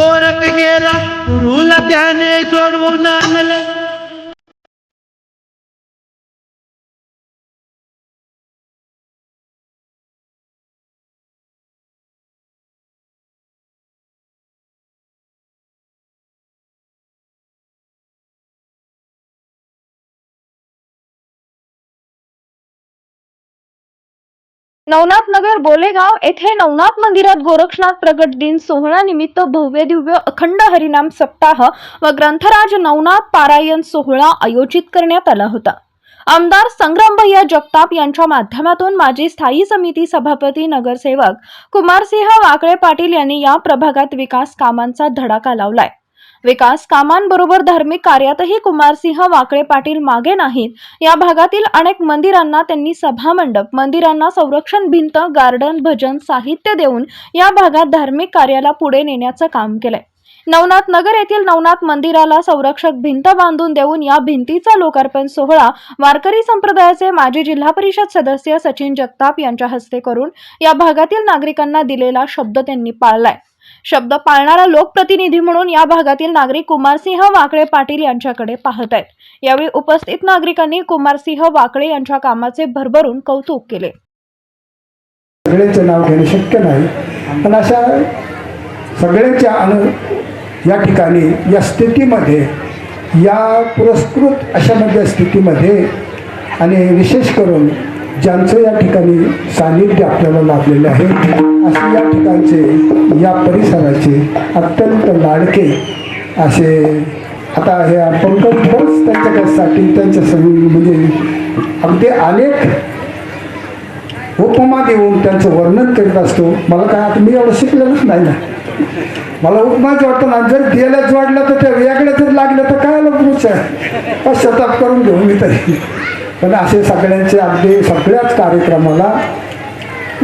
पोर कहिड़ा रूल थिया न छोड़बो न नवनाथ नगर बोलेगाव येथे नवनाथ मंदिरात गोरक्षनाथ प्रगट दिन सोहळा निमित्त भव्य दिव्य अखंड हरिनाम सप्ताह व ग्रंथराज नवनाथ पारायण सोहळा आयोजित करण्यात आला होता. आमदार संग्रामभैया जगताप यांच्या माध्यमातून माजी स्थायी समिती सभापती नगरसेवक कुमारसिंह वाकळे पाटील यांनी या प्रभागात विकास कामांचा धडाका लावलाय. विकास कामांबरोबर धार्मिक कार्यातही कुमारसिंह वाकळे पाटील मागे नाहीत. या भागातील अनेक मंदिरांना त्यांनी सभामंडप मंदिरांना संरक्षण भिंत गार्डन भजन साहित्य देऊन या भागात धार्मिक कार्याला पुढे नेण्याचं काम केलंय. नवनाथ नगर येथील नवनाथ मंदिराला संरक्षक भिंत बांधून देऊन या भिंतीचा लोकार्पण सोहळा वारकरी संप्रदायाचे माजी जिल्हा परिषद सदस्य सचिन जगताप यांच्या हस्ते करून या भागातील नागरिकांना दिलेला शब्द त्यांनी पाळलाय. शब्द पाळणारा लोकप्रतिनिधी म्हणून या भागातील नागरिक कुमारसिंह वाकळे पाटील यांच्याकडे पाहत आहेत. यावेळी उपस्थित नागरिकांनी कुमारसिंह वाकळे यांच्या कामाचे भरभरून कौतुक केले. सगळ्यांचे नाव घेणे शक्य नाही. पण अशा सगळ्यांच्या अनु या ठिकाणी या स्थितीमध्ये या पुरस्कृत अशा मध्ये स्थितीमध्ये आणि विशेष करून ज्यांचं या ठिकाणी सानिध्य आपल्याला लाभलेलं आहे असे या ठिकाणचे या परिसराचे अत्यंत लाडके असे आता हे पंकज बस त्यांच्यासाठी त्यांच्या सं म्हणजे अगदी अनेक उपमा देऊन त्यांचं वर्णन करीत असतो. मला काय आता मी एवढं शिकलेलंच नाही ना. मला उपमाच वाटतं ना जर द्यायला वाढलं तर त्या वेगळ्या जर लागलं तर काय लोक पश्चाताप करून घेऊ मी तरी. पण असे सगळ्यांचे अगदी सगळ्याच कार्यक्रमाला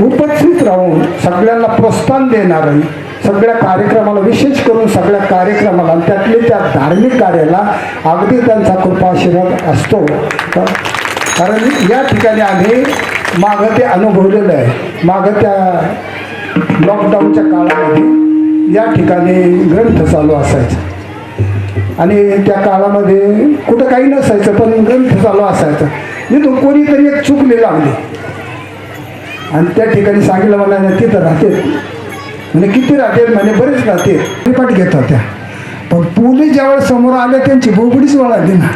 उपस्थित राहून सगळ्यांना प्रोत्साहन देणारं सगळ्या कार्यक्रमाला विशेष करून सगळ्या कार्यक्रमाला त्यातले त्या धार्मिक कार्याला अगदी त्यांचा कृपाशीर्वाद असतो. तर- कारण या ठिकाणी आम्ही मागं ते अनुभवलेलं आहे. मागं त्या लॉकडाऊनच्या काळामध्ये या ठिकाणी ग्रंथ चालू असायचा. आणि त्या काळामध्ये कुठं काही नसायचं पण ग्रंथ चालू असायचं. इथून कोणीतरी एक चुकली लागली आणि त्या ठिकाणी सांगितलं मला तिथं राहते म्हणजे किती राहते म्हणे बरेच राहते रिपाट घेत होत्या. पण पोलीस ज्यावेळेस समोर आले त्यांची बोबडीच वळाली ना.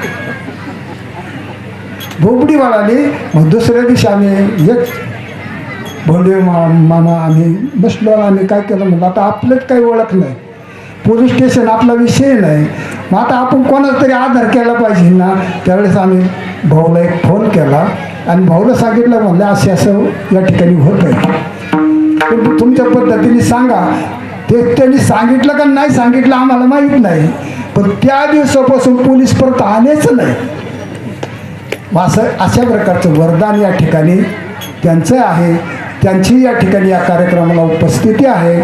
बोबडी वळाली मग दुसऱ्या दिवशी आम्ही एक भोंडे मा मामा आम्ही बसलो आम्ही काय केलं म्हणलं आता आपलंच काही ओळख नाही. पोलीस स्टेशन आपला विषय नाही. मग आता आपण कोणाचा तरी आधार केला पाहिजे ना? त्यावेळेस आम्ही भाऊला एक फोन केला आणि भाऊला सांगितलं म्हणलं असे असं या ठिकाणी होत आहे तुमच्या पद्धतीने सांगा. ते त्यांनी सांगितलं का नाही सांगितलं आम्हाला माहीत नाही. पण त्या दिवसापासून पोलीस परत आलेच नाही. मग असं अशा प्रकारचं वरदान या ठिकाणी त्यांचं आहे. त्यांची या ठिकाणी या कार्यक्रमाला उपस्थिती आहे.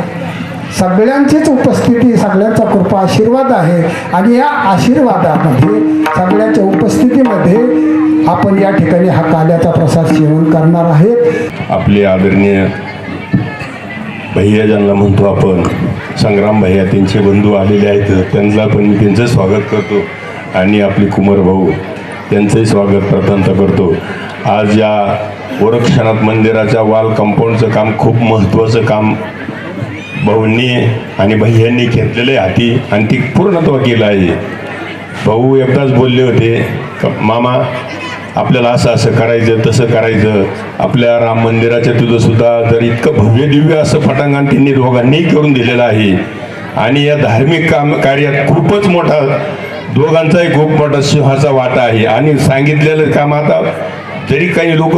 सगळ्यांचीच उपस्थिती सगळ्यांचा कृपा आशीर्वाद आहे. आणि या आशीर्वादामध्ये सगळ्यांच्या उपस्थितीमध्ये आपण या ठिकाणी हा काल्याचा प्रसाद सेवन करणार आहेत. आपले आदरणीय भैया ज्यांना म्हणतो आपण संग्राम भैया त्यांचे बंधू आलेले आहेत. त्यांना पण मी त्यांचं स्वागत करतो. आणि आपले कुमार भाऊ त्यांचंही स्वागत प्रथमतः करतो. आज या वरक्षणात मंदिराच्या वाल कंपाऊंडचं काम खूप महत्त्वाचं काम भाऊंनी आणि भैयांनी घेतलेलं आहे हाती आणि ती पूर्णत्व केलं आहे. भाऊ एकदाच बोलले होते का मामा आपल्याला असं असं करायचं तसं करायचं. आपल्या राम मंदिराच्या तुझं सुद्धा तर इतकं भव्य दिव्य असं फटांगण त्यांनी दोघांनीही करून दिलेलं आहे. आणि या धार्मिक काम कार्यात खूपच मोठा दोघांचाही खूप मोठा सिंहाचा वाटा आहे. आणि सांगितलेलं काम आता जरी काही लोक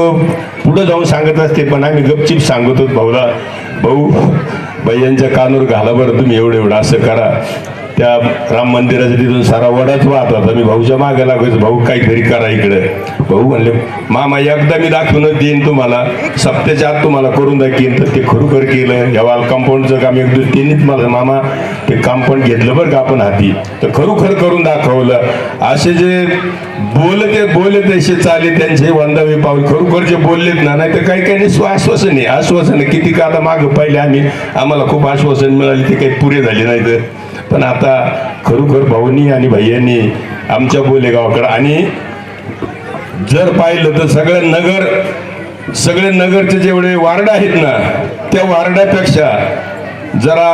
पुढं जाऊन सांगत असते पण आम्ही गपचिप सांगतो भाऊला भाऊ भैयांच्या कानूर घाला बरं तुम्ही एवढं एवढं असं करा. त्या राम मंदिराच्या तिथून सारा वडाच वाहत होता. मी भाऊच्या मागे लागायचो भाऊ काहीतरी करा इकडे. भाऊ म्हणले मामा एकदा मी दाखवूनच देईन तुम्हाला. सप्त्याच्या आत तुम्हाला करून दाखीन तर ते खरोखर केलं. या वाल कंपाऊंडचं काम एक दिवस त्यांनीच मला मामा ते कंपाऊंड घेतलं बरं का आपण हाती तर खरोखर करून दाखवलं. असे जे बोलते बोलले तसे चाले त्यांचे वंदावे पाऊल खरोखर जे बोललेत ना नाही तर काही काही आश्वासन आहे आश्वासन. आहे किती का आता मागं पाहिले आम्ही. आम्हाला खूप आश्वासन मिळाले ते काही पुरे झाले नाही तर पण आता खरोखर भाऊनी आणि भैयांनी आमच्या बोलेगावाकडं आणि जर पाहिलं तर सगळं नगर सगळे नगरचे जेवढे वार्ड आहेत ना त्या वार्डापेक्षा जरा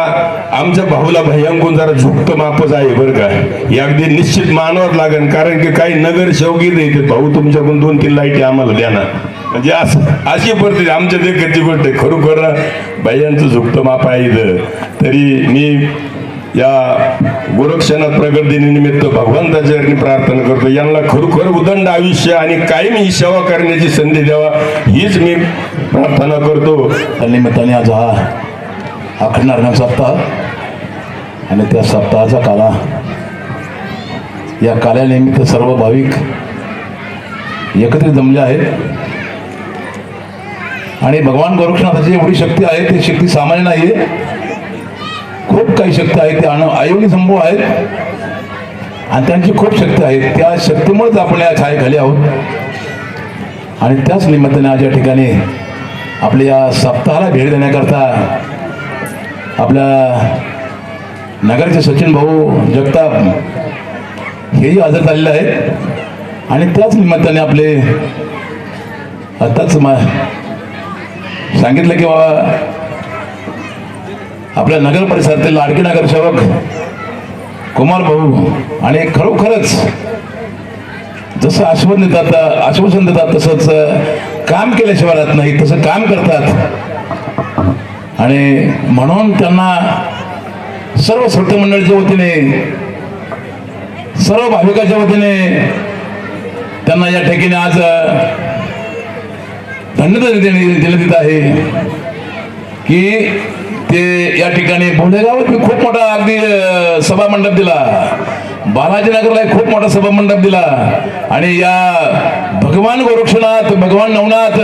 आमच्या भाऊला भयांकून जरा झुकतं मापच आहे बरं का. हे अगदी निश्चित मानावं लागेल कारण की काही नगर शौकीत येते भाऊ तुमच्याकडून दोन तीन लाईटी आम्हाला द्या ना. म्हणजे असं अशी परिस्थिती आमच्या देखतची गोष्ट आहे. खरोखर भैयांचं झुकतं माप आहे तरी मी या गोरक्षनाथ प्रगट दिनानिमित्त भगवंताच्या चरणी प्रार्थना करतो. यांना खरोखर उदंड आयुष्य आणि कायम ही सेवा करण्याची संधी द्यावा हीच मी प्रार्थना करतो. त्यानिमित्ताने आज हा अखंड सप्ताह आणि त्या सप्ताहाचा काला. या काल्यानिमित्त सर्व भाविक एकत्रित जमले आहेत. आणि भगवान गोरक्षनाथाची एवढी शक्ती आहे ती शक्ती सामान्य नाही आहे खूप काही शक्ती आहेत ते अन आयोनी संभव आहेत. आणि त्यांची खूप शक्ती आहे त्या शक्तीमुळेच आपण या छायेखाली आहोत. आणि त्याच निमित्ताने आज या ठिकाणी आपल्या या सप्ताहाला भेट देण्याकरता आपल्या नगरचे सचिन भाऊ जगताप हेही हजर झालेले आहेत. आणि त्याच निमित्ताने आपले आत्ताच मा सांगितलं की बाबा आपल्या नगर परिसरातील नगर नगरसेवक कुमार भाऊ आणि खरोखरच जसं आश्वासन देतात आश्वासन देतात तसंच काम केल्याशिवाय राहत नाही तसं काम करतात. आणि म्हणून त्यांना सर्व श्रोते वतीने सर्व भाविकाच्या वतीने त्यांना या ठिकाणी आज धन्यता देण्यात येत आहे की ते या ठिकाणी बोलेगावात मी खूप मोठा अगदी सभा मंडप दिला. बालाजीनगरला एक खूप मोठा सभा मंडप दिला. आणि या भगवान गोरक्षनाथ भगवान नवनाथ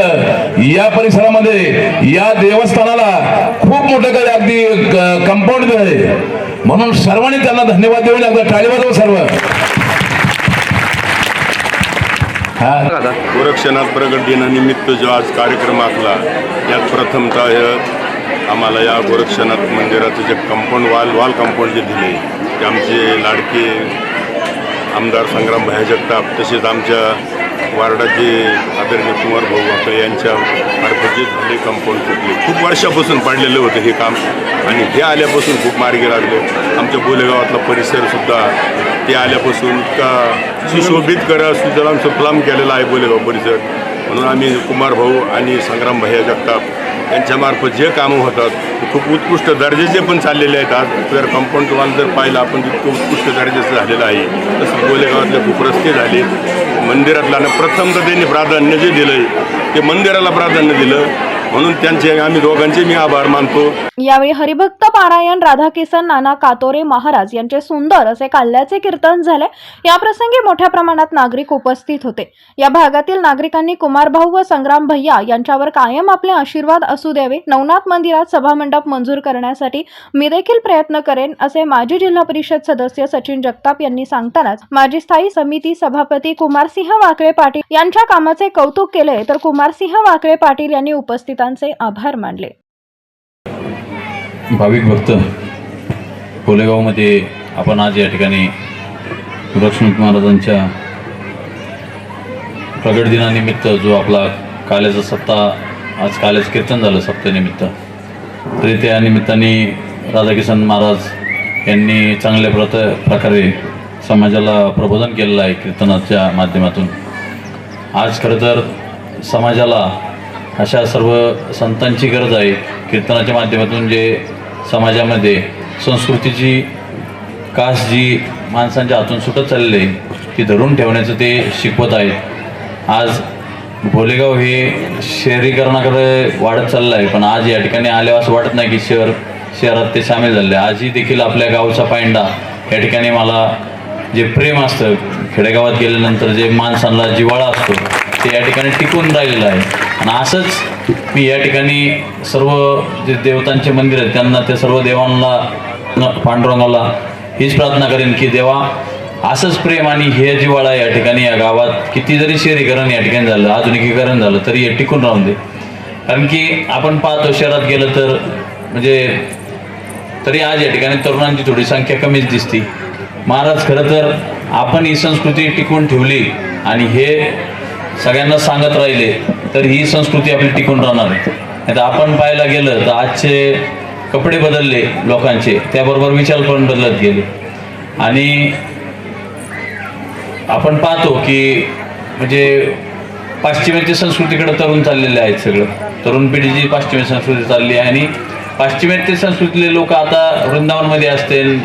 या परिसरामध्ये या देवस्थानाला खूप मोठं काही अगदी कंपाऊंड आहे. म्हणून सर्वांनी त्यांना धन्यवाद देऊन एकदा टाळी सर्व. हा. गोरक्षनाथ प्रगट दिनानिमित्त जो आज कार्यक्रम आखला यात प्रथमतः आम्हाला या गोरक्षनाथ मंदिराचं जे म्हणजे कंपाऊंड वाल वाल कंपाऊंड जे दिले ते आमचे लाडके आमदार संग्राम भाया जगताप तसेच आमच्या वार्डाचे आदरणीय कुमार भाऊ वाकळे यांच्या मार्फत जे झाले कंपाऊंड फुटले खूप वर्षापासून पाडलेलं होतं हे काम. आणि हे आल्यापासून खूप मार्गी लागले. आमच्या बोलेगावातला परिसरसुद्धा ते आल्यापासून इतका सुशोभित करा सुजलाम सुफलाम केलेला आहे बोलेगाव परिसर. म्हणून आम्ही कुमार भाऊ आणि संग्राम भैया जगताप यांच्यामार्फत जे कामं होतात ते खूप उत्कृष्ट दर्जाचे पण चाललेले आहेत. आज जर कंपाऊंड तुम्हाला जर पाहिलं आपण जितकं उत्कृष्ट दर्जाचं झालेलं आहे. तसं गोलेगावातले खूप रस्ते झाले. मंदिरातला आणि प्रथम तर त्यांनी प्राधान्य जे दिलं आहे ते मंदिराला प्राधान्य दिलं. म्हणून त्यांचे आम्ही दोघांचे मी आभार मानतो. यावेळी हरिभक्त पारायण राधाकिसन नाना कातोरे महाराज यांचे सुंदर असे काल्याचे कीर्तन झाले. याप्रसंगी मोठ्या प्रमाणात नागरिक उपस्थित होते. या भागातील नागरिकांनी कुमारभाऊ व संग्राम भैया यांच्यावर कायम आपले आशीर्वाद असू द्यावे नवनाथ मंदिरात सभामंडप मंजूर करण्यासाठी मी देखील प्रयत्न करेन असे माजी जिल्हा परिषद सदस्य सचिन जगताप यांनी सांगतानाच माजी स्थायी समिती सभापती कुमारसिंह वाकळे पाटील यांच्या कामाचे कौतुक केले. तर कुमारसिंह वाकळे पाटील यांनी उपस्थित उपस्थितांचे आभार मानले. भाविक भक्त कोलेगावमध्ये आपण आज या ठिकाणी लक्ष्मी महाराजांच्या प्रगट दिनानिमित्त जो आपला काल्याचा सप्ताह आज काल्याचं कीर्तन झालं सत्तेनिमित्त तरी त्या निमित्ताने राधाकिसन महाराज यांनी चांगल्या प्रत प्रकारे समाजाला प्रबोधन केलेलं आहे कीर्तनाच्या माध्यमातून. आज खरं तर समाजाला अशा सर्व संतांची गरज आहे. कीर्तनाच्या माध्यमातून जे समाजामध्ये संस्कृतीची कास जी माणसांच्या हातून सुटत चाललेली आहे ती धरून ठेवण्याचं ते शिकवत आहेत. आज भोलेगाव हे शहरीकरणाकडे वाढत चाललं आहे पण आज या ठिकाणी आल्यावर असं वाटत नाही की शहर शहरात ते सामील झाले. आजही देखील आपल्या गावचा पायंडा या ठिकाणी मला जे प्रेम असतं खेडेगावात गेल्यानंतर जे माणसांना जिवाळा असतो ते या ठिकाणी टिकून राहिलेलं आहे. आणि असंच मी या ठिकाणी सर्व जे देवतांचे मंदिर आहेत त्यांना त्या सर्व देवांना पांडुरंगाला हीच प्रार्थना करेन की देवा असंच प्रेम आणि हे जिवाळा या ठिकाणी या गावात किती जरी शहरीकरण या ठिकाणी झालं आधुनिकीकरण झालं तरी हे टिकून राहून दे. कारण की आपण पाहतो शहरात गेलं तर म्हणजे तरी आज या ठिकाणी तरुणांची थोडी संख्या कमीच दिसती. महाराज खरं तर आपण ही संस्कृती टिकून ठेवली आणि हे सगळ्यांना सांगत राहिले तर ही संस्कृती आपली टिकून राहणार नाही. आता आपण पाहायला गेलं तर आजचे कपडे बदलले लोकांचे त्याबरोबर विचार पण बदलत गेले. आणि आपण पाहतो की म्हणजे पाश्चिमात्य संस्कृतीकडे तरुण चाललेले आहेत सगळं. तरुण पिढीची पाश्चिमात्य संस्कृती चालली आहे आणि पाश्चिमात्य संस्कृतीतले लोक आता वृंदावनमध्ये असतील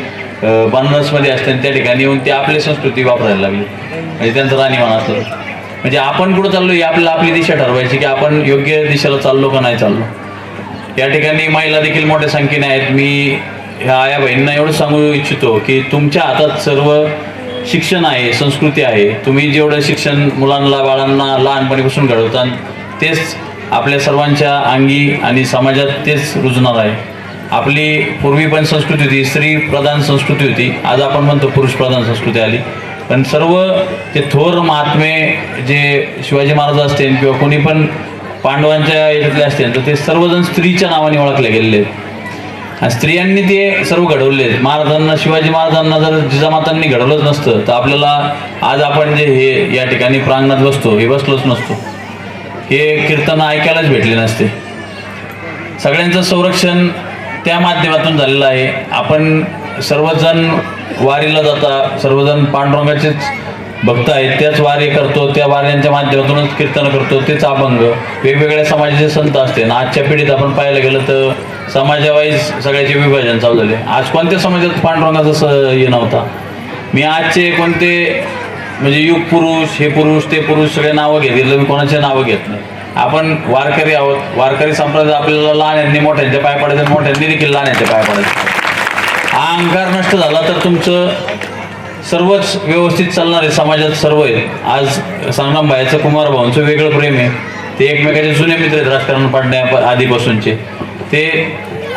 बनारसमध्ये असतील त्या ठिकाणी येऊन ते आपली संस्कृती वापरायला लागली. म्हणजे त्यांचं राहणीमान असलं म्हणजे आपण कुठं चाललो ही आपल्याला आपली दिशा ठरवायची की आपण योग्य दिशेला चाललो का नाही चाललो. या ठिकाणी महिला देखील मोठ्या संख्येने आहेत. मी ह्या आया बहिणींना एवढं सांगू इच्छितो की तुमच्या हातात सर्व शिक्षण आहे संस्कृती आहे. तुम्ही जेवढं शिक्षण मुलांना बाळांना लहानपणीपासून घडवता तेच आपल्या सर्वांच्या अंगी आणि समाजात तेच रुजणार आहे. आपली पूर्वी पण संस्कृती होती स्त्री प्रधान संस्कृती होती. आज आपण म्हणतो पुरुष प्रधान संस्कृती आली. पण सर्व ते थोर महात्मे जे शिवाजी महाराज असतील किंवा कोणी पण पांडवांच्या याच्यातले असतील तर ते सर्वजण स्त्रीच्या नावाने ओळखले गेलेले आहेत. आणि स्त्रियांनी ते सर्व घडवले आहेत. महाराजांना शिवाजी महाराजांना जर जिजामातांनी घडवलंच नसतं तर आपल्याला आज आपण जे हे या ठिकाणी प्रांगणात बसतो हे बसलोच नसतो. हे कीर्तन ऐकायलाच भेटले नसते. सगळ्यांचं संरक्षण त्या माध्यमातून झालेलं आहे. आपण सर्वजण वारीला जाता सर्वजण पांडुरंगाचेच भक्त आहेत. त्याच वारी करतो त्या वाऱ्यांच्या माध्यमातूनच कीर्तन करतो. तेच अभंग. वेगवेगळ्या समाजाचे संत असते. आणि आजच्या पिढीत आपण पाहायला गेलं तर समाजावाईज सगळ्याचे विभाजन चालू झाले. आज कोणत्या समाजात पांडुरंगाचा स हे नव्हता? मी आजचे कोणते म्हणजे युग पुरुष हे पुरुष ते पुरुष सगळे नावं घेतले मी कोणाचे नावं घेत नाही. आपण वारकरी आहोत. वारकरी संप्रदाय आपल्याला लहान्यांनी मोठ्यांच्या पाय पडायचं मोठ्यांनी देखील लहान्यांच्या पाय पडायचं हा अहंकार नष्ट झाला तर तुमचं सर्वच व्यवस्थित चालणार आहे समाजात सर्व आहे. आज संग्राम भाईचं कुमार भाऊंचं वेगळं प्रेम आहे. ते एकमेकाचे जुने मित्र आहेत राजकारण पाडण्या आधीपासूनचे. ते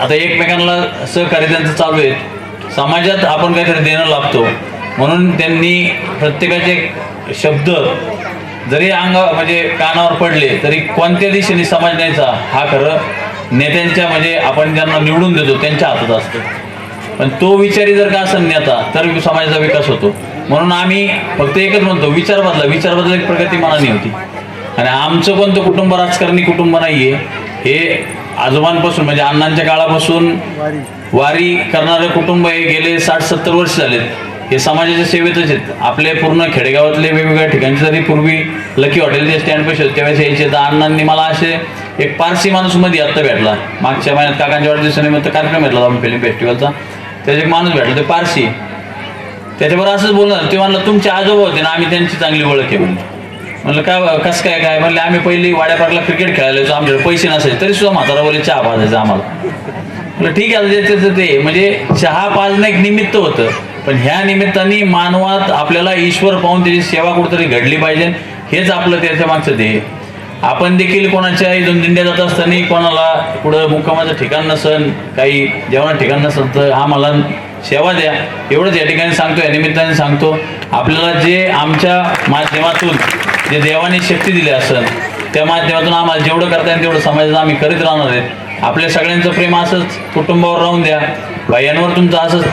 आता एकमेकांना सहकार्य त्यांचं चालू आहे. समाजात आपण काहीतरी देणं लागतो म्हणून त्यांनी प्रत्येकाचे शब्द जरी अंगा म्हणजे कानावर पडले तरी कोणत्या दिशेने समाज न्यायचा हा खरं नेत्यांच्या म्हणजे आपण ज्यांना निवडून देतो त्यांच्या हातात असतो. पण तो विचारी जर का असेल नेता तर समाजाचा विकास होतो. म्हणून आम्ही फक्त एकच म्हणतो विचार बदला. विचार बदला एक प्रगती मनाने होती. आणि आमचं कोणतं कुटुंब राजकारणी कुटुंब नाहीये. हे आजोबांपासून म्हणजे अण्णांच्या काळापासून वारी करणारं कुटुंब हे गेले साठ सत्तर वर्ष झालेत. हे समाजाच्या सेवेतच आहेत. आपले पूर्ण खेडेगावातले वेगवेगळ्या ठिकाणचे जरी पूर्वी लकी हॉटेलचे स्टँड पैसे होते त्यावेळेस यायचे तर अण्णांनी मला असे एक पारसी माणूसमध्ये आत्ता भेटला. मागच्या महिन्यात काकांच्या वाढदिवसानिमित्त कार्यक्रम घेतला आम्ही फिल्म फेस्टिवलचा त्याचा एक माणूस भेटला ते पारशी. त्याच्याबरोबर असंच बोलणार ते म्हणलं तुमचे आजोबा होते ना आम्ही त्यांची चांगली ओळख आहे म्हणलं. म्हणलं काय कसं काय काय? म्हणलं आम्ही पहिली वाड्यापारला क्रिकेट खेळायला जायचो आमच्याकडे पैसे नसायचे तरी सुद्धा म्हातारा बोले चहा पाजायचं आम्हाला. म्हटलं ठीक आहे त्याचं ते म्हणजे चहा पाजणं एक निमित्त होतं पण ह्या निमित्ताने मानवात आपल्याला ईश्वर पाहून त्याची सेवा कुठेतरी घडली पाहिजे हेच आपलं त्याच्या मागचं ध्येय. आपण देखील कोणाच्या इथून दिंड्या जात असताना कोणाला कुठं मुक्कामाचं ठिकाण नसन काही जेवणा ठिकाण नसन तर आम्हाला सेवा द्या. एवढंच या ठिकाणी सांगतो या निमित्ताने सांगतो. आपल्याला जे आमच्या माध्यमातून जे देवाने शक्ती दिली असेल त्या माध्यमातून आम्हाला जेवढं करता येईल तेवढं समाजात आम्ही करीत राहणार आहेत. आपल्या सगळ्यांचं प्रेम असंच कुटुंबावर राहून द्या. भाईयांवर तुमचा असंच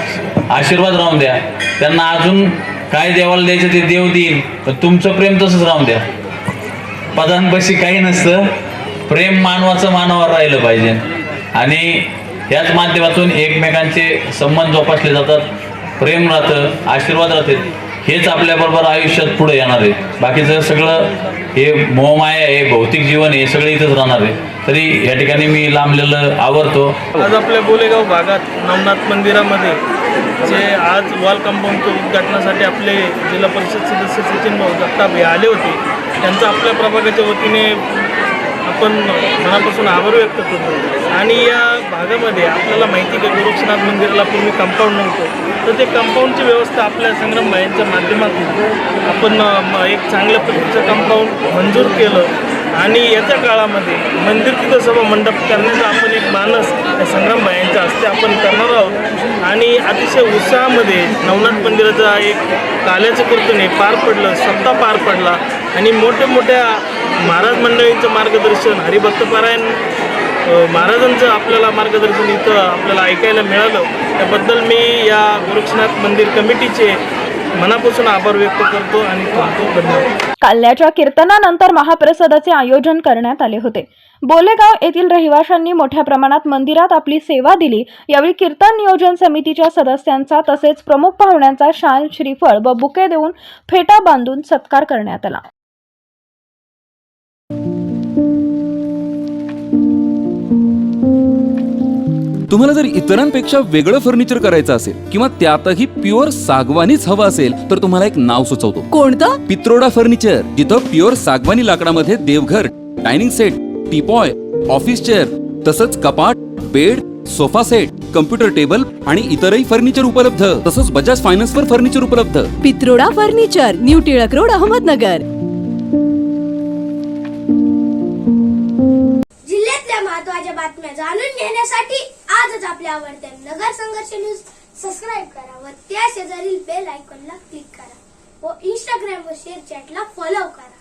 आशीर्वाद राहून द्या. त्यांना अजून काय देवाला द्यायचं ते देव देईल पण तुमचं प्रेम तसंच राहून द्या. पदांपाशी काही नसतं. प्रेम मानवाचं मानवावर राहिलं पाहिजे. आणि याच माध्यमातून एकमेकांचे संबंध जोपासले जातात. प्रेम राहतं आशीर्वाद राहते. हेच आपल्याबरोबर आयुष्यात पुढे येणार आहे. बाकीचं सगळं हे मोहमाया आहे भौतिक जीवन हे सगळं इथंच राहणार आहे. तरी या ठिकाणी मी लांबलेलं आवरतो. आज आपल्या बोलेगाव भागात नवनाथ मंदिरामध्ये जे आज वॉल कंपाऊंडच्या उद्घाटनासाठी आपले जिल्हा परिषद सदस्य सचिन भाऊ जगताप हे आले होते. त्यांचं आपल्या प्रभागाच्या वतीने आपण मनापासून आभार व्यक्त करतो. आणि या भागामध्ये आपल्याला माहिती की गोरक्षनाथ मंदिराला पूर्वी कंपाऊंड नव्हतं. तर ते कंपाऊंडची व्यवस्था आपल्या संग्राम भाईंच्या माध्यमातून आपण म- एक चांगल्या पद्धतीचं कंपाऊंड मंजूर केलं. आणि याच्या काळामध्ये मंदिर तिथं सभा मंडप करण्याचा आपण एक मानस संग्राम भायांच्या हस्ते आपण करणार आहोत. आणि अतिशय उत्साहामध्ये नवनाथ मंदिराचा एक काल्याचं कृतीने पार पडलं सप्ताह पार पडला. आणि मोठ्या मोठ्या महाराज मंडळींचं मार्गदर्शन हरिभक्तपरायण महाराजांचं आपल्याला मार्गदर्शन इथं आपल्याला ऐकायला मिळालं. त्याबद्दल मी या गोरक्षनाथ मंदिर कमिटीचे मनापासून आभार व्यक्त करतो आणि धन्यवाद. काल्याच्या कीर्तनानंतर महाप्रसादाचे आयोजन करण्यात आले होते. बोलेगाव येथील रहिवाशांनी मोठ्या प्रमाणात मंदिरात आपली सेवा दिली. यावेळी कीर्तन नियोजन समितीच्या सदस्यांचा तसेच प्रमुख पाहुण्यांचा शाल श्रीफळ व बुके देऊन फेटा बांधून सत्कार करण्यात आला. तुम्हाला जर इतरांपेक्षा वेगळं फर्निचर करायचं असेल किंवा त्यातही प्युअर सागवानीच हवं असेल तर तुम्हाला एक नाव सुचवतो. कोणतं? पित्रोडा फर्निचर जिथं प्युअर सागवानी लाकडामध्ये देवघर dining set teapoy office chair तसंच कपाट bed sofa set computer table आणि इतरही फर्निचर उपलब्ध. तसंच बजाज फायनान्स वर फर्निचर उपलब्ध. Pitroda furniture new Tilak road Ahmednagar. जिल्ह्यातल्या महत्त्वाच्या बातम्या जाणून घेण्यासाठी आजच आपल्या आवडत्या नगर संघर्ष न्यूज सबस्क्राईब करा व त्या शेजारील बेल आयकॉनला क्लिक करा व इंस्टाग्राम व शेअर चॅटला फॉलो करा.